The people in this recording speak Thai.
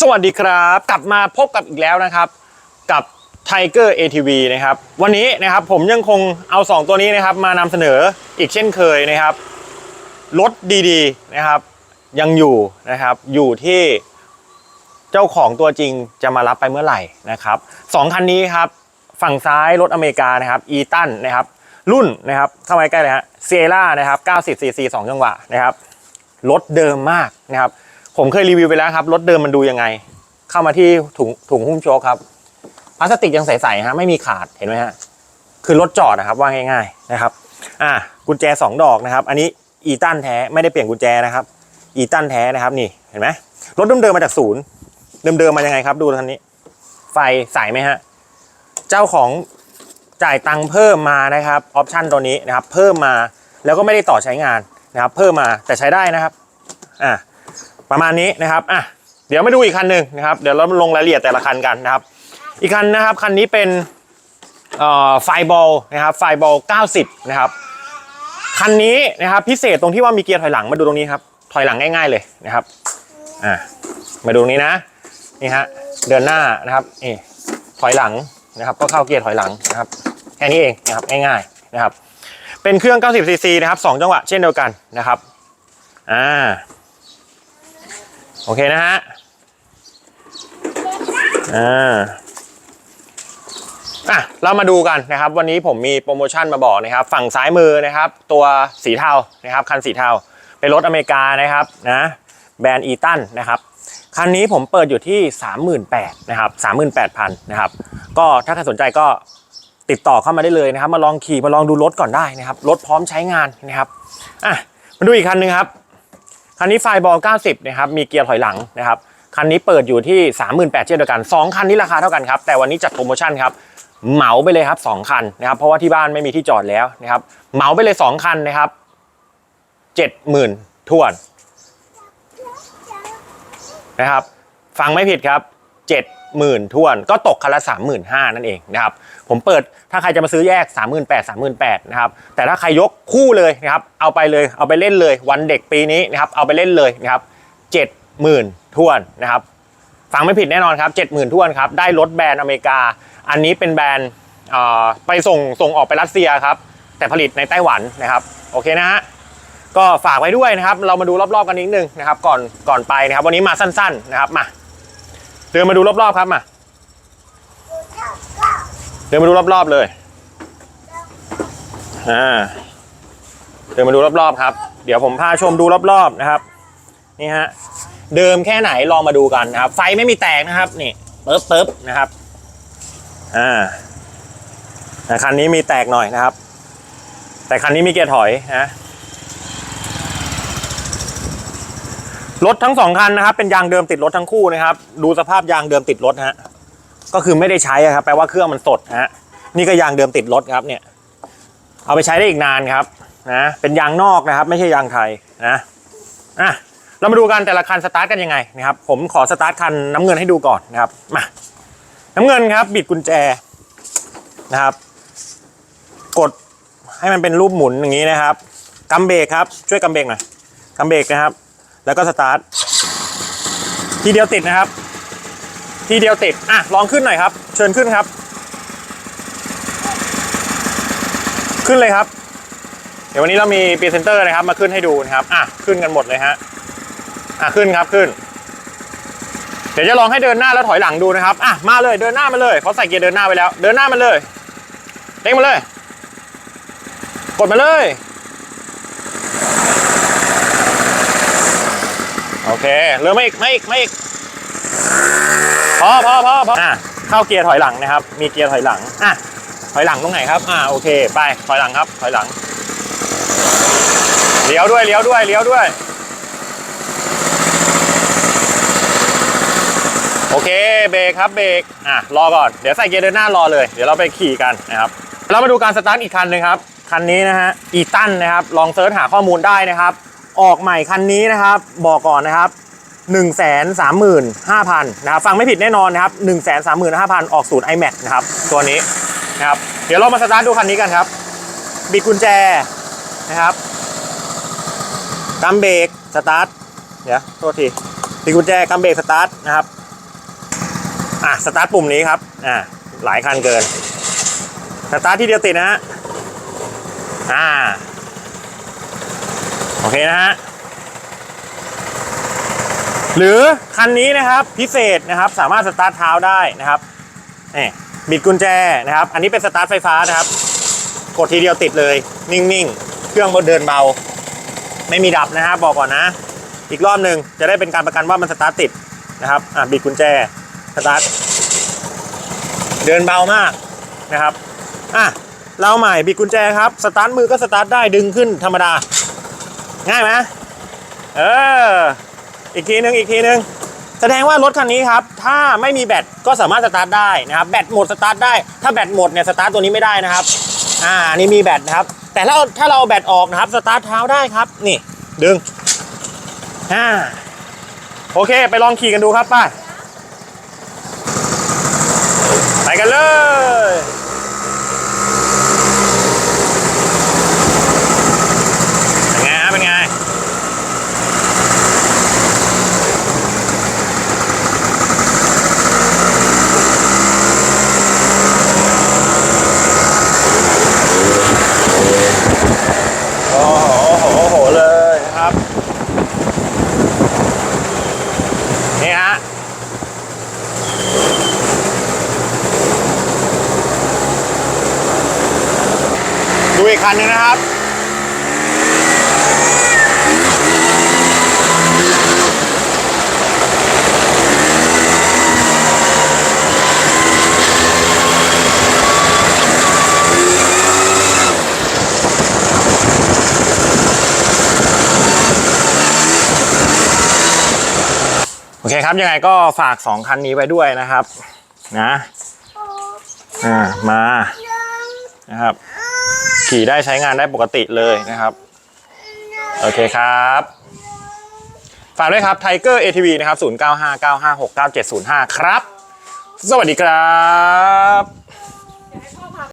สวัสดีครับ กลับมาพบกับอีกแล้วนะครับ กับ Tiger ATV นะครับ วันนี้นะครับผมยังคงเอา 2 ตัวนี้นะครับ มานำเสนออีกเช่นเคยนะครับ รถดีๆนะครับยังอยู่นะครับอยู่ที่เจ้าของตัวจริงจะมารับไปเมื่อไหร่นะครับสองคันนี้ครับ ฝั่งซ้ายรถอเมริกานะครับอีตันนะครับ รุ่นนะครับเข้ามาใกล้เลยฮะเซล่านะครับ90 cc 2จังหวะนะครับรถเดิมมากนะครับ ผมเคยรีวิวไปแล้วครับ รถเดิมมันดูยังไง เข้ามาที่ถุงถุงหุ้มโชคครับ พลาสติกยังใสๆฮะไม่มีขาดเห็นไหมฮะ คือรถจอดนะครับว่าง่าย ๆนะครับ อ่ากุญแจสองดอกนะครับ อันนี้อีตันแท้ไม่ได้เปลี่ยนกุญแจนะครับ อีตันแท้นะครับนี่เห็นไหมรถเดิมๆมาจากศูนย์เดิมๆมายังไงครับ ดูคันนี้ ไฟใสไหมฮะ เจ้าของจ่ายตังค์เพิ่มมานะครับออปชันตัวนี้นะครับ เพิ่มมาแล้วก็ไม่ได้ต่อใช้งานนะครับ เพิ่มมาแต่ใช้ได้นะครับ อ่า ประมาณนี้นะครับอะเดี๋ยวมาดูอีกคันหนึ่งนะครับ เดี๋ยวเราลงรายละเอียดแต่ละคันกันนะครับ อีกคันนะครับคันนี้เป็นไฟบอลนะครับไฟบอล90 นะครับคันนี้นะครับพิเศษตรงที่ว่ามีเกียร์ถอยหลังมาดูตรงนี้ครับถอยหลังง่าย ๆเลยนะครับอะมาดูตรงนี้นะนี่ฮะเดินหน้านะครับนี่ถอยหลังนะครับ ก็เข้าเกียร์ถอยหลังนะครับแค่นี้เองนะครับง่ายๆนะครับ เป็นเครื่อง 90ซีซีนะครับ 2 จังหวะเช่นเดียวกันนะครับอ่า โอเคนะฮะอ่าอะเรามาดูกันนะครับ วันนี้ผมมีโปรโมชั่นมาบอกนะครับ ฝั่งซ้ายมือนะครับ ตัวสีเทานะครับ คันสีเทาเป็นรถอเมริกานะครับนะแบรนด์อีตันนะครับคันนี้ผมเปิดอยู่ที่ 38,000นะครับ38,000นะครับก็ถ้าใครสนใจก็ติดต่อเข้ามาได้เลยนะครับ มาลองขี่มาลองดูรถก่อนได้นะครับรถพร้อมใช้งานนะครับอะมาดูอีกคันหนึงครับ คันนี้ไฟบอล90นะครับมีเกียร์ถอยหลังนะครับคันนี้เปิดอยู่ที่ 38,000เช่นเดียวกัน 2 คันนี้ราคาเท่ากันครับแต่วันนี้จัดโปรโมชั่นครับเหมาไปเลยครับ 2 คันนะครับเพราะว่าที่บ้านไม่มีที่จอดแล้วนะครับเหมาไปเลย 2 คันนะครับ70,000ทวนนะครับฟังไม่ผิดครับ 70,000ทวนก็ตกคันละ35,000นั่นเองนะครับผมเปิดถ้าใครจะมาซื้อแยก 38,000 38,000นะครับแต่ถ้าใครยกคู่เลยนะครับเอาไปเลยเอาไปเล่นเลยวันเด็กปีนี้นะครับเอาไปเล่นเลยนะครับ70,000ทวนนะครับฟังไม่ผิดแน่นอนครับ70,000ทวนครับได้รถแบรนด์อเมริกา อันนี้เป็นแบรนด์ไปส่งส่งออกไปรัสเซียครับแต่ผลิตในไต้หวันนะครับโอเคนะฮะก็ฝากไว้ด้วยนะครับเรามาดูรอบๆกันนิดนึงนะครับก่อนก่อนไปนะครับวันนี้มาสั้นๆนะครับมา เดินมาดูรอบๆครับมาเดินมาดูรอบๆเลยอ่าเดินมาดูรอบๆครับ เดี๋ยวผมพาชมดูรอบๆนะครับ นี่ฮะเดิมแค่ไหนลองมาดูกันนะครับ ไฟไม่มีแตกนะครับ นี่ปึ๊บปึ๊บนะครับอ่าแต่คันนี้มีแตกหน่อยนะครับ แต่คันนี้มีเกียร์ถอยนะ รถทั้งสองคันนะครับเป็นยางเดิมติดรถทั้งคู่นะครับ ดูสภาพยางเดิมติดรถฮะก็คือไม่ได้ใช้อะครับแปลว่าเครื่องมันสดฮะนี่ก็ยางเดิมติดรถครับเนี่ย เอาไปใช้ได้อีกนานครับนะเป็นยางนอกนะครับ ไม่ใช่ยางไทยนะอะเรามาดูกันแต่ละคันสตาร์ทกันยังไงนะครับ ผมขอสตาร์ทคันน้ำเงินให้ดูก่อนนะครับมาน้ำเงินครับ บิดกุญแจนะครับ กดให้มันเป็นรูปหมุนอย่างนี้นะครับกำเบรกครับ ช่วยกำเบรกหน่อยกำเบรกนะครับ แล้วก็สตาร์ททีเดียวติดนะครับ ทีเดียวติดอะลองขึ้นหน่อยครับ เชิญขึ้นครับ ขึ้นเลยครับ เดี๋ยววันนี้เรามีพรีเซนเตอร์นะครับ มาขึ้นให้ดูนะครับอะขึ้นกันหมดเลยฮะอะขึ้นครับขึ้น เดี๋ยวจะลองให้เดินหน้าแล้วถอยหลังดูนะครับอะมาเลยเดินหน้ามาเลยเขาใส่เกียร์เดินหน้าไปแล้ว เดินหน้ามาเลยเด้งมาเลย กดมาเลย โอ เคเริ่มไม่อีกไม่อีกไม่อีกพอพอพอพออะเข้าเกียร์ถอยหลังนะครับ มีเกียร์ถอยหลังอะถอยหลังตรงไหนครับอ่าโอเค ไปถอยหลังครับ ถอยหลังเลี้ยวด้วยเลี้ยวด้วยเลี้ยวด้วย โอเคเบรกครับเบรกอะรอก่อนเดี๋ยวใส่เกียร์เดินหน้ารอเลย เดี๋ยวเราไปขี่กันนะครับเรามาดูการสตาร์ทอีกคันหนึ่งครับคันนี้นะฮะอีตันนะครับลองเซิร์ชหาข้อมูลได้นะครับ ออกใหม่คันนี้นะครับ บอกก่อนนะครับ 1 3 5 0 0 0นะครับฟังไม่ผิดแน่นอนนะครับ 1 3 5 0 0 0 ออกศูนย์ iMac นะครับ ตัวนี้นะครับ เดี๋ยวเรามาสตาร์ทดูคันนี้กันครับ บิดกุญแจนะครับกำเบรกสตาร์ทเดี๋ยวโทษทีบิดกุญแจกำเบรกสตาร์ทนะครับอะสตาร์ทปุ่มนี้ครับอ่าหลายคันเกินสตาร์ทที่เดียวติดนะฮะอ่า เคนะฮะ หรือคันนี้นะครับพิเศษนะครับสามารถสตาร์ทเท้าได้นะครับนี่บิดกุญแจนะครับ อันนี้เป็นสตาร์ทไฟฟ้านะครับ กดทีเดียวติดเลย นิ่งๆ เครื่องเดินเบา ไม่มีดับนะครับบอกก่อนนะ อีกรอบหนึ่งจะได้เป็นการประกันว่ามันสตาร์ทติดนะครับอะบิดกุญแจสตาร์ทเดินเบามากนะครับอะเราใหม่บิดกุญแจครับ สตาร์ทมือก็สตาร์ทได้ดึงขึ้นธรรมดา ง่ายไหมเออ อีกทีหนึ่งอีกทีหนึ่งแสดงว่ารถคันนี้ครับ ถ้าไม่มีแบตก็สามารถสตาร์ทได้นะครับ แบตหมดสตาร์ทได้ ถ้าแบตหมดเนี่ยสตาร์ทตัวนี้ไม่ได้นะครับ อ่า นี่มีแบตนะครับ แต่ถ้าถ้าเราแบตออกนะครับ สตาร์ทเท้าได้ครับ นี่ ดึง อ่า โอเค ไปลองขี่กันดูครับป้าไปกันเลยเป็นไงฮะเป็นไง โอ้โหโอ้โหโอ้โหเลยนะครับ นี่ฮะ ดูอีกคันหนึงนะครับ โอ เคครับยังไงก็ฝากสองคันนี้ไว้ด้วยนะครับ นะอ่ามานะครับ ขี่ได้ใช้งานได้ปกติเลยนะครับ โอเคครับฝากด้วยครับ Tiger ATV นะครับ 0959569705 ครับ สวัสดีครับ